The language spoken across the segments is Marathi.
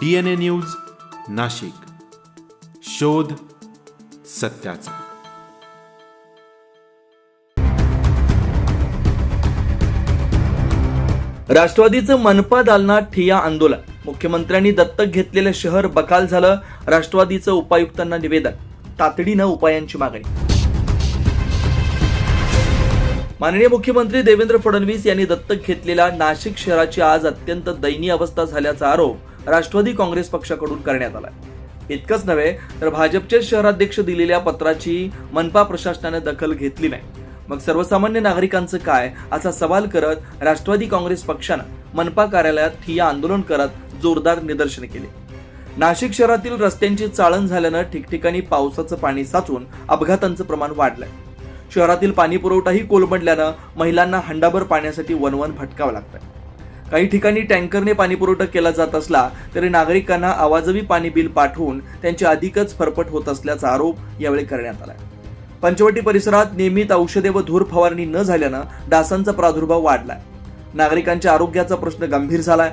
D N A news Nashik. शोध सत्याचा. राष्ट्रवादीचं मनपा दालनात ठिया आंदोलन. मुख्यमंत्र्यांनी दत्तक घेतलेलं शहर बकाल झालं राष्ट्रवादीचं उपायुक्तांना निवेदन. तातडीनं उपायांची मागणी. माननीय मुख्यमंत्री देवेंद्र फडणवीस यांनी दत्तक घेतलेल्या नाशिक शहराची आज अत्यंत दयनीय अवस्था झाल्याचा आरोप राष्ट्रवादी काँग्रेस पक्षाकडून करण्यात आला इतकंच नव्हे तर भाजपचे शहराध्यक्ष दिलेल्या पत्राची मनपा प्रशासनाने दखल घेतली नाही. मग सर्वसामान्य नागरिकांचं काय? असा सवाल करत राष्ट्रवादी काँग्रेस पक्षानं मनपा कार्यालयात ठिय्या आंदोलन करत जोरदार निदर्शन केले. नाशिक शहरातील रस्त्यांची चाळण झाल्यानं ठिकठिकाणी पावसाचं पाणी साचून अपघातांचं प्रमाण वाढलंय. शहरातील पाणी पुरवठाही कोलमडल्यानं महिलांना हंडाभर पाण्यासाठी वनवन भटकावं लागतंय. काही ठिकाणी टँकरने पाणीपुरवठा केला जात असला तरी नागरिकांना आवाजवी पाणी बिल पाठवून त्यांची अधिकच फरफट होत असल्याचा आरोप यावेळी करण्यात आला पंचवटी परिसरात नियमित औषधे व धूर फवारणी न झाल्यानं डासांचा प्रादुर्भाव वाढलाय. नागरिकांच्या आरोग्याचा प्रश्न गंभीर झालाय.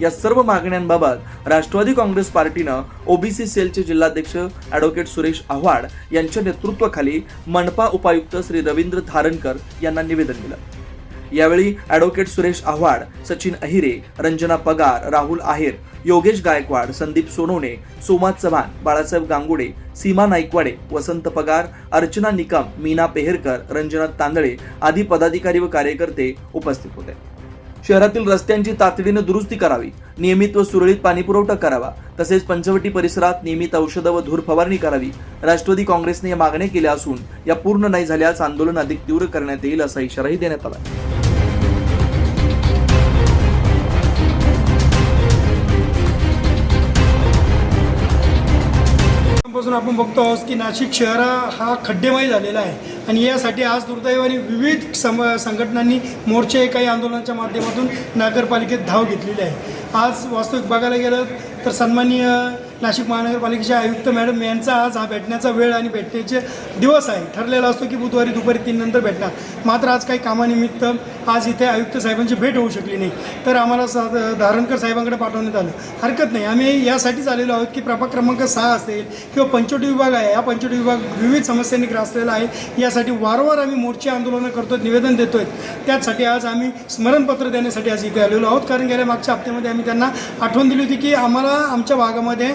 या सर्व मागण्यांबाबत राष्ट्रवादी काँग्रेस पार्टीनं ओबीसी सेलचे जिल्हाध्यक्ष ॲडव्होकेट सुरेश आव्हाड यांच्या नेतृत्वाखाली मनपा उपायुक्त श्री रवींद्र धारणकर यांना निवेदन दिलं. यावेळी ॲडव्होकेट सुरेश आव्हाड सचिन अहिरे रंजना पगार राहुल आहेर योगेश गायकवाड संदीप सोनवणे सोमा चव्हाण बाळासाहेब गांगुडे सीमा नाईकवाडे वसंत पगार अर्चना निकम मीना पेहेरकर रंजना तांदळे आदी पदाधिकारी व कार्यकर्ते उपस्थित होते. शहरातील रस्त्यांची तातडीने दुरुस्ती करावी नियमित व सुरळीत पाणीपुरवठा करावा तसेच पंचवटी परिसरात नियमित औषधं व धूर फवारणी करावी राष्ट्रवादी काँग्रेसने या मागण्या केल्या असून या पूर्ण नाही झाल्यास आंदोलन अधिक तीव्र करण्यात येईल असा इशाराही देण्यात आला पासून आपण बघतो आहोत की नाशिक शहर हा खड्डेमय झालेला आहे. आणि यासाठी आज दुर्दैवाने विविध सम संघटनांनी मोर्चे काही आंदोलनाच्या माध्यमातून नगरपालिकेत धाव घेतलेली आहे. आज वास्तविक बघायला गेलं तर सन्माननीय नाशिक महानगरपालिकेचे आयुक्त मॅडम यांचा आज हा भेटण्याचा वेळ आणि भेटण्याचे दिवस आहे. ठरलेला असतो की बुधवारी दुपारी तीन नंतर भेटणार. मात्र आज काही कामानिमित्त आज इथे आयुक्त साहेबांची भेट होऊ शकली नाही. तर आम्हाला सा धारणकर साहेबांकडे पाठवण्यात आलं. हरकत नाही. आम्ही यासाठीच आलेलो आहोत की प्रभाग क्रमांक सहा असेल किंवा पंचवटी विभाग आहे. या पंचवटी विभाग विविध समस्यांनी ग्रासलेला आहे. यासाठी वारंवार आम्ही मोर्चे आंदोलनं करतो निवेदन देतोय. त्याचसाठी आज आम्ही स्मरणपत्र देण्यासाठी आज इथे आलेलो आहोत. कारण गेल्या मागच्या हप्त्यामध्ये आम्ही त्यांना आठवण दिली होती की आम्हाला आमच्या भागामध्ये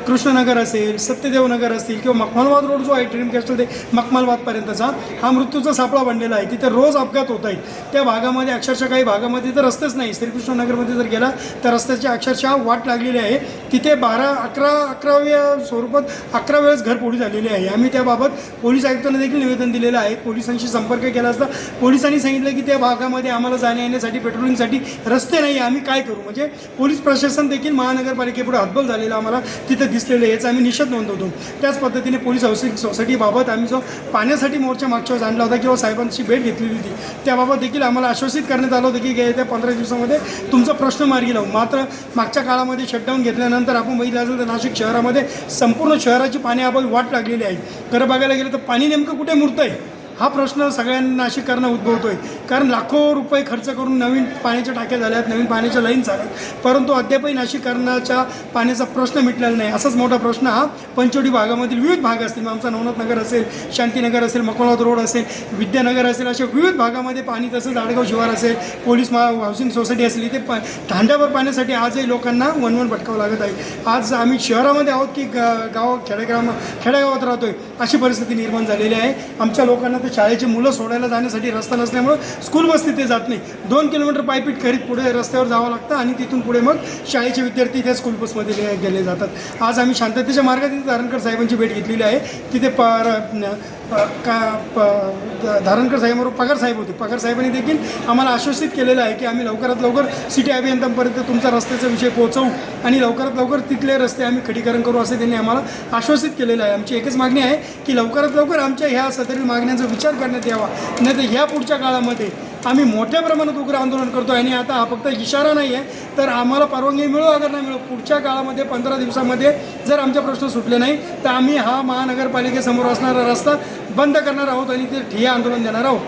कृष्णनगर असेल सत्यदेवनगर असेल किंवा मखमालबाद रोड जो आहे ट्रेन कॅस्टल ते मखमालबादपर्यंतचा हा मृत्यूचा सापळा बनलेला आहे. तिथे रोज अपघात होत आहेत. त्या भागामध्ये अक्षरशः काही भागामध्ये तर रस्तेच नाही. श्रीकृष्णनगरमध्ये जर गेला तर रस्त्याची अक्षरशः वाट लागलेली आहे. तिथे बारा अकरा अकराव्या स्वरूपात अकरा वेळेस घरफोडी झालेली आहे. आम्ही त्याबाबत पोलीस आयुक्तांना देखील निवेदन दिलेलं आहे. पोलिसांशी संपर्क केला असता पोलिसांनी सांगितलं की त्या भागामध्ये आम्हाला जाण्या येण्यासाठी पेट्रोलिंगसाठी रस्ते नाही. आम्ही काय करू? म्हणजे पोलीस प्रशासन देखील महानगरपालिकेपुढे हतबल झालेलं आम्हाला तिथं दिसलेलं आहे याचा आम्ही निषेध नोंदवतो. त्याच पद्धतीने पोलीस हाऊसिंग सोसायटीबाबत आम्ही जो पाण्यासाठी मोर्चा मागच्या वेळेस आणला होता किंवा साहेबांची भेट घेतलेली होती त्याबाबत देखील आम्हाला आश्वासित करण्यात आलं होतं की येत्या पंधरा दिवसामध्ये तुमचा प्रश्न मार्गी लावू. मात्र मागच्या काळामध्ये शटडाऊन घेतल्यानंतर आपण बघितलं असेल तर नाशिक शहरामध्ये संपूर्ण शहराची पाणी वाट लागलेली आहे. खरं बघायला गेलं तर पाणी नेमकं कुठे मुरतं आहे हा प्रश्न सगळ्यांना नाशिककरांना उद्भवतोय. कारण लाखो रुपये खर्च करून नवीन पाण्याच्या टाक्या झाल्या आहेत नवीन पाण्याच्या लाईन झाल्यात परंतु अद्यापही नाशिककरणाच्या पाण्याचा प्रश्न मिटलेला नाही. असाच मोठा प्रश्न हा पंचवटी भागामधील विविध भाग असतील. मग आमचा नवनाथ नगर असेल शांतीनगर असेल मकोनाथ रोड असेल विद्यानगर असेल अशा विविध भागामध्ये पाणी तसंच आडगाव शिवार असेल पोलीस मा हाऊसिंग सोसायटी असेल इथे पा धांड्यावर पाण्यासाठी आजही लोकांना वनवन भटकावं लागत आहे. आज आम्ही शहरामध्ये आहोत की गा गाव खेडेग्राम खेडेगावात राहतोय अशी परिस्थिती निर्माण झालेली आहे. आमच्या लोकांना ते शाळेची मुलं सोडायला जाण्यासाठी रस्ता नसल्यामुळं स्कूल बस तिथे जात नाही. दोन किलोमीटर पायपीट करीत पुढे रस्त्यावर जावं लागतं आणि तिथून पुढे मग शाळेचे विद्यार्थी त्या स्कूल बसमध्ये गेले जातात. आज आम्ही शांततेच्या मार्गात तिथे धारणकर साहेबांची भेट घेतलेली आहे. तिथे पार का प धारणकर साहेबांबरोबर पगार साहेब होते. पगार साहेबांनी देखील आम्हाला आश्वासित केलेलं आहे की आम्ही लवकरात लवकर सिटी अभियंत्यांपर्यंत तुमचा रस्त्याचा विषय पोहोचवू आणि लवकरात लवकर तिथले रस्ते आम्ही खडीकरण करू असे त्यांनी आम्हाला आश्वासित केलेलं आहे. आमची एकच मागणी आहे की लवकरात लवकर आमच्या ह्या सदरील मागण्यांचं विचार करण्यात यावा. नाही तर ह्या पुढच्या काळामध्ये आम्ही मोठ्या प्रमाणात उग्र आंदोलन करतो आणि आता हा फक्त इशारा नाही आहे तर आम्हाला परवानगी मिळो अगर नाही मिळो पुढच्या काळामध्ये पंधरा दिवसामध्ये जर आमचे प्रश्न सुटले नाही तर आम्ही हा महानगरपालिकेसमोर असणारा रस्ता बंद करणार आहोत आणि ते ठिय्या आंदोलन देणार आहोत.